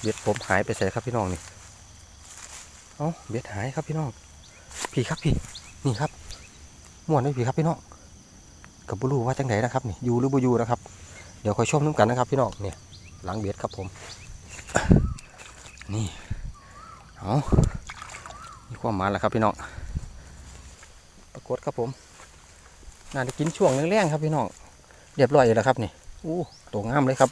เบ็ดผมหายไปใส่ครับพี่น้องนี่ เอ้าเบ็ดหายครับพี่น้อง พี่ครับพี่ นี่ครับม่วนด้วยพี่ครับพี่น้องกับบุรูว่าจังไหนนะครับนี่อยู่หรือบุยูนะครับ เดี๋ยวคอยชมน้ำกันนะครับพี่น้องเนี่ยหลังเบ็ดครับผม นี่ เอามีความมาแล้วครับพี่น้อง ปรากฏครับผม น่าจะกินช่วงแรงๆครับพี่น้อง เรียบร้อยแล้วครับนี่ อู้ตัวงามเลยครับ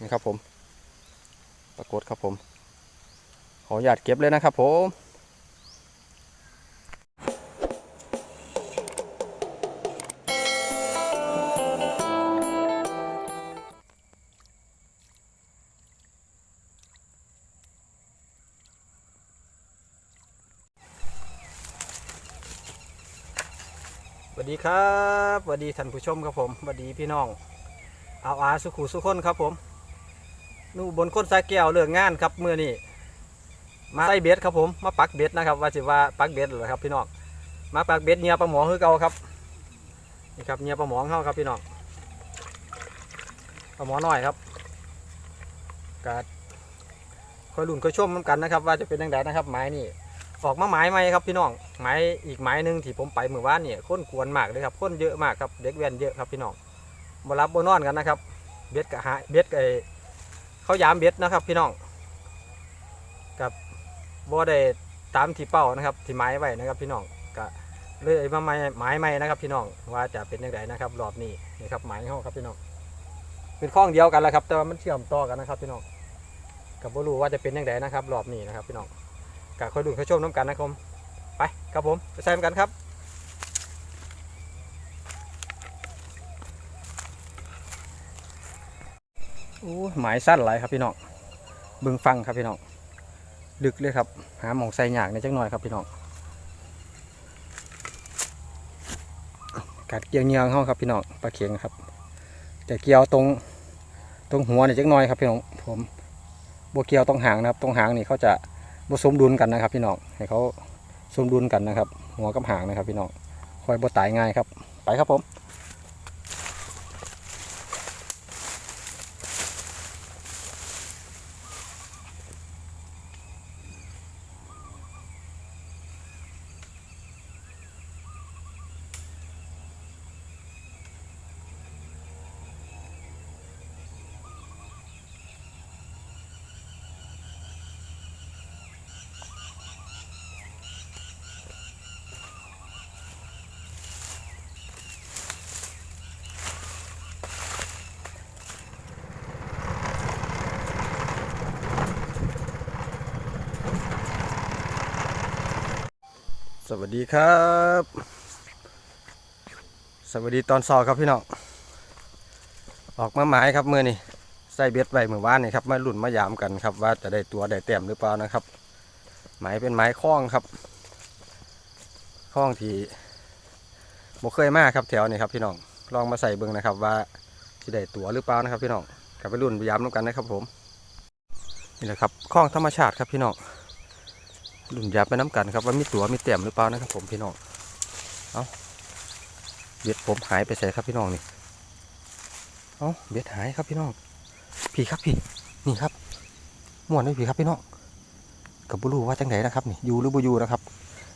นี่ครับผม ปรากฏครับผม ขออนุญาตเก็บเลยนะครับผมสวัสดีครับสวัสดีท่านผู้ชมครับผมสวัสดีพี่น้อง เอาอาสุขุสุคนครับผม นู่บนก้นสาแก้วเรื่องงานครับเมื่อนี้มาใส่เบ็ดครับผมมาปักเบ็ดนะครับ ว่าสิว่าปักเบ็ดเหรอครับพี่น้องมาปักเบ็ดเนียปลาหมอคือเก่าครับนี่ครับเนียปลาหมอเข้าครับพี่น้องปลาหมอน้อยครับกาดคอยลุ่นคอยชมน้ำกันนะครับ ว่าจะเป็นยังไงนะครับไม้นี่ออกมาไม้ใหมครับพี่น้องไม้อีกไม้หนึ่งที่ผมไปเมื่อวานเนี่ยค้นกวนมากเลยครับค้นเยอะมากครับเด็กแว่นเยอะครับพี่น้องมารับบนนอนกันนะครับเบ็ดกับหาเบ็ดกับไอ เขายามเบ็ดนะครับ พี่น้องกับบ่ได้ตามที่เป้านะครับที่ไม้ไว้นะครับพี่น้องก็เลยมาไม้ไม้ใหม่นะครับ พี่น้องว่าจะเป็นยังไงนะครับ รอบนี้นี่ครับไม้เขาครับพี่น้องเป็นข้องเดียวกันแหละครับ แต่ว่ามันเชื่อมต่อกันนะครับ พี่น้องกับบ่รู้ว่าจะเป็นยังไงนะครับ รอบนี้นะครับ พี่น้องก็คอยดูคอยชมน้ำกันนะครับไปครับผมไปใส่กันครับ หมายสั้นหลายครับพี่น้องเบิ่งฟังครับพี่น้องดึกเลยครับ หาหมองใส่หยากในจังหน่อยครับพี่น้องกัดเกียงเงียงเข้าครับพี่น้องปลาเข็งครับแต่เกี่ยวตรงตรงหัวเนี่ยจังหน่อยครับพี่น้องผมบัวเกี่ยวตรงหางนะครับ ตรงหางนี่เขาจะบสมดุลกันนะครับ พี่น้องให้เขาสมดุลกันนะครับ หัวกับหางนะครับ พี่น้องคอยบตายง่ายครับ ไปครับผม สวัสดีครับ สวัสดีตอนสอครับพี่น้องออกมาหมายครับเมื่อนี่ใส่เบ็ดไว้เมื่อวานนี่ครับมาลุ่นมายามกันครับ ว่าจะได้ตัวได้แต้มหรือเปล่านะครับ หมายเป็นหมายคล้องครับคล้องที่บ่เคยมากครับแถวนี้ครับพี่น้องลองมาใส่เบิ่งนะครับ ว่าจะได้ตัวหรือเปล่านะครับ พี่น้องกลับไปลุ่นพยายามน้ำกันนะครับผมนี่แหละครับคล้องธรรมชาติครับพี่น้อง ลุ่นยาไปน้ำกันครับว่ามีตัวมีแต้มหรือเปล่านะครับ ผมพี่น้องเอาเบ็ดผมหายไปใส่ครับพี่น้องนี่เอาเบ็ดหายครับพี่น้องพี่ครับพี่นี่ครับม่วนด้วยพี่ครับพี่น้องกับบุรูว่าจังไหนนะครับนี่อยู่หรือบุยูนะครับ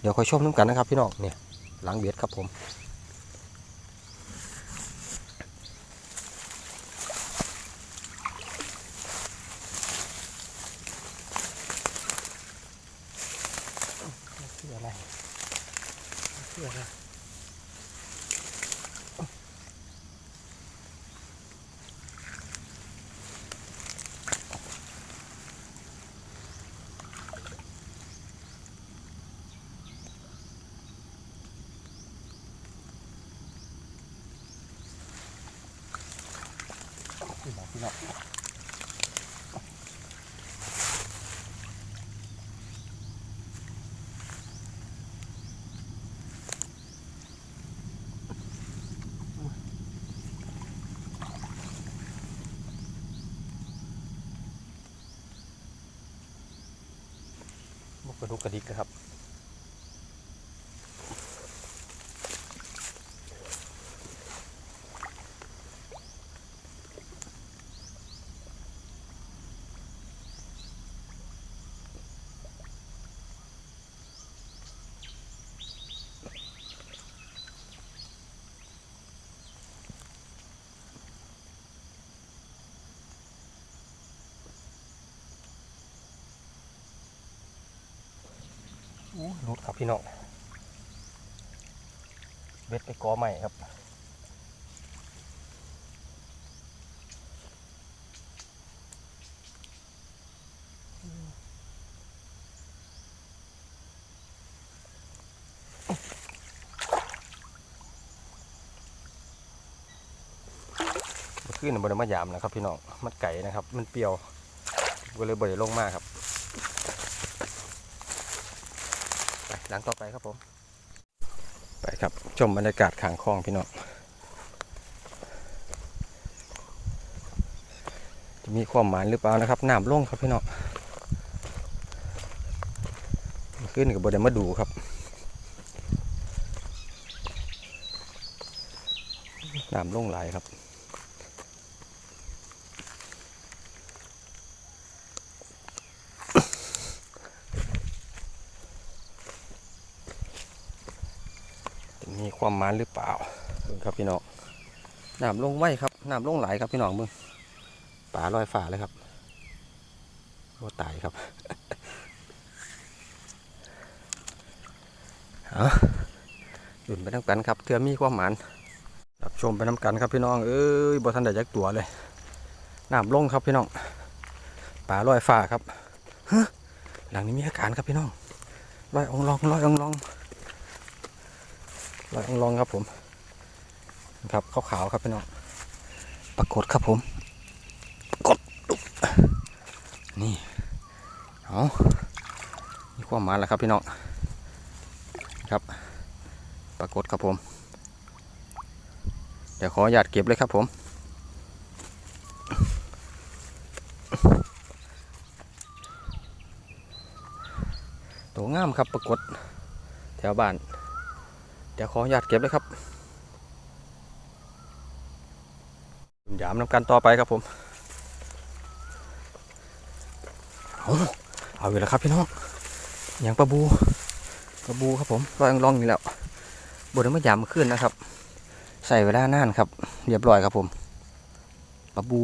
เดี๋ยวคอยชมน้ำกันนะครับ พี่น้องเนี่ยหลังเบ็ดครับผม คืออะไรคืออะไร เนาะกระดุกกระดิกครับ รุดครับพี่น้องเบ็ดไปกอใหม่ครับเมื่อคืนบริมายามนะครับ พี่น้องมันไก่นะครับ มันเปรี้ยวก็เลยบริลงมากครับ ไป หลังต่อไปครับผม ไปครับชมบรรยากาศขางคลองพี่น้องจะมีความหมายหรือเปล่านะครับน้ำลงครับพี่น้องเมื่อคืนกับบริมาดูครับน้ำลงไหลครับ จะ มาหมันหรือเปล่าเบิ่งครับพี่น้องน้ำลงไว้ครับน้ำลงไหลครับพี่น้องเบิ่งป่าลอยฝ่าเลยครับโอ้ตายครับเอาดุนไปน้ำกันครับเถื่อมีความหมันรับชมไปน้ำกันครับพี่น้องเอ้ยบ่ทันได้จักตัวเลยน้ำลงครับพี่น้องป่าลอยฝ่าครับฮะหลังนี้มีอาการครับพี่น้องลอยองลองลอยองลอง ลอยองลองครับผมครับขาวๆครับพี่น้องปรากฏครับผมกดนี่เอามีความหมายแล้วครับพี่น้องครับ ปรากฏครับผม เดี๋ยวขออนุญาตเก็บเลยครับผมตัวงามครับปรากฏแถวบ้าน เดี๋ยวขออนุญาตเก็บเลยครับหยามน้ำกันต่อไปครับผม เอาเอาอยู่แล้วครับพี่น้องอย่างปลาบูปลาบูครับผมลอยลองนี่แล้วบนนั้นไม่ยามขึ้นนะครับ ใส่เวลานานครับ เรียบร้อยครับผมปลาบู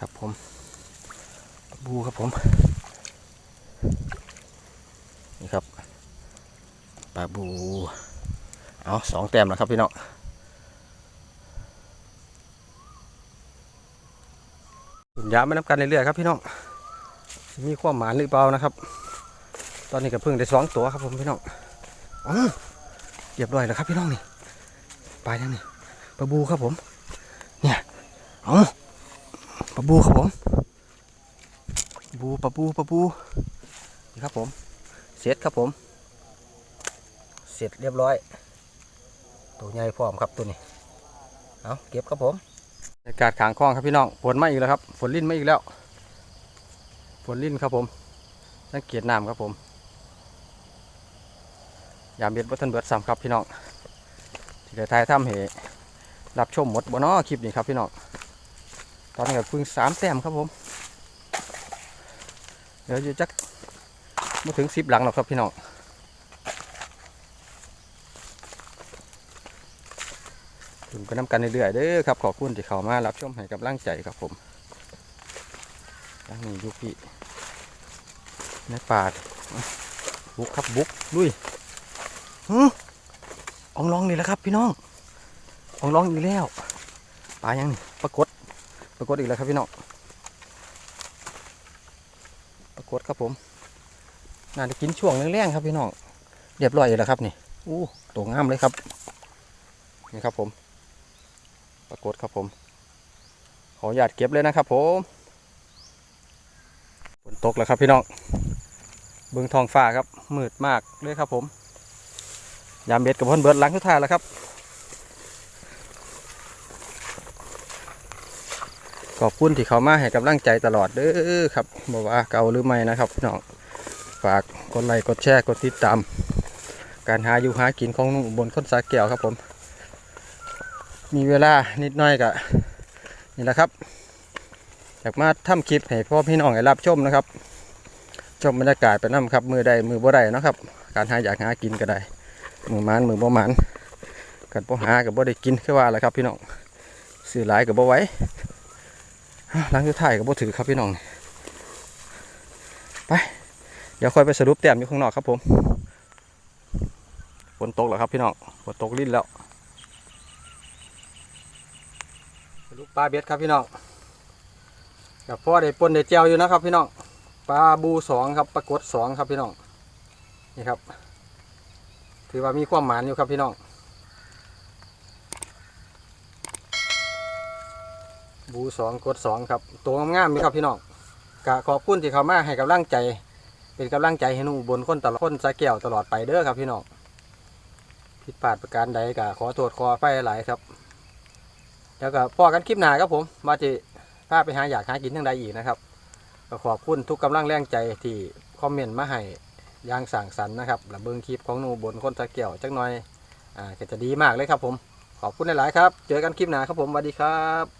ครับผม บูครับผม นี่ครับปลาบู เอาสองแต้มแล้วครับพี่น้องยามไม่นับกันเรื่อยๆครับพี่น้อง มีความหมายหรือเปล่านะครับ ตอนนี้ก็เพิ่งได้สองตัวครับผมพี่น้องอ๋อเรียบร้อยแล้วครับพี่น้องนี่ไปยังนี่ปลาบูครับผม เนี่ย เอาปลาบูครับผม บูปลาบูปลาบูนี่ครับผม เสร็จครับผม เสร็จเรียบร้อย ตัวใหญ่พร้อมครับตัวนี้ เอาเก็บครับผมบรรยากาศขางคล้องครับพี่น้อง ฝนมาอีกแล้วครับ ฝนลิ้นมาอีกแล้ว ฝนลิ้นครับผม สังเกตน้ำครับผม ยามเบ็ดบัทันเบิดซ้ำครับพี่น้องที่ได้ทายถ้ำเหรับชมหมดบนน้อคลิปนี้ครับพี่น้อง ตอนนี้ก็เพิ่งสามแต้มครับผม เดี๋ยวอยู่จักมาถึงสิบหลังหรอกครับพี่น้องถึงไปน้ำกันเรื่อยๆเด้อครับขอบคุณที่เข้ามารับชมให้กับร่างใจครับผมร่างนี้ยุพี่ในป่าบุกครับบุกลุยฮึอองลองนี่แหละครับ พี่น้องอองลองอีกแล้วปลายังนี่ปรากฏปรากฏอีกแล้วครับพี่น้อง กฏครับผมน่าจะกินช่วงแรงๆครับพี่น้องเรียบร้อยแล้วครับนี่อู้ตัวงามเลยครับนี่ครับผมปรากฏครับผม ขออนุญาตเก็บเลยนะครับผมฝนตกแล้วครับพี่น้องเบื้องทองฟ้าครับมืดมากเลยครับผม ยามเบ็ดกับพ่นเบิดหลังทุกท่ายแล้วครับ ขอบคุณที่เขามาให้กำลังใจตลอดเด้อครับบอกว่าเก่าหรือไม่นะครับพี่น้องฝากกดไลค์กดแชร์กดติดตาม การหาอยู่หากินของนุ่มอุบนคนสาแก้วครับผม มีเวลานิดหน่อยกะนี่แหละครับอยากมาทำคลิปให้พ่อพี่น้องได้รับชมนะครับ ชมบรรยากาศไปน้ำครับ มือใดมือบ่ได้นะครับ การหาอยากหากินก็ได้ มือมันมือบ่มันกันบ่หากับบ่ได้กินคือว่าแหละครับพี่น้องซื้อหลายกับบ่ไว้ หลังสุดท้ายก็บ่ถือครับพี่น้อง ไป เดี๋ยวค่อยไปสรุปแต้มอยู่ข้างนอกครับผมฝนตกแล้วครับพี่น้องฝนตกลิ้นแล้วสรุปปลาเบ็ดครับพี่น้องกับพ่อได้ปนได้เจียวอยู่นะครับ พี่น้องปลาบูสองครับปลากดสองครับพี่น้องนี่ครับ ถือว่ามีความหมานอยู่ครับพี่น้อง บูสองกดสองครับ ตัวงามๆนี่ครับพี่น้องกะขอบคุณที่เขามาให้กำลังใจ เป็นกำลังใจให้หนุ่บนคนตลอดคนสาแก้วตลอดไปเด้อครับพี่น้องผิดพลาดประการใดกะขอโทษขอไปหลายครับแล้วก็พอกันคลิปหน้าครับผมมาจะพาไปหาอยากหากินทั้งใดอีกนะครับก็ขอบคุณทุกกำลังแรงใจที่คอมเมนต์มาให้อยางสั่งสรรนะครับและเบิ้งคลิปของหนูบนคนตะเกี่ยวจักหน่อยอ่าก็จะดีมากเลยครับผม ขอบคุณหลายๆครับ เจอกันคลิปหน้าครับผมสวัสดีครับ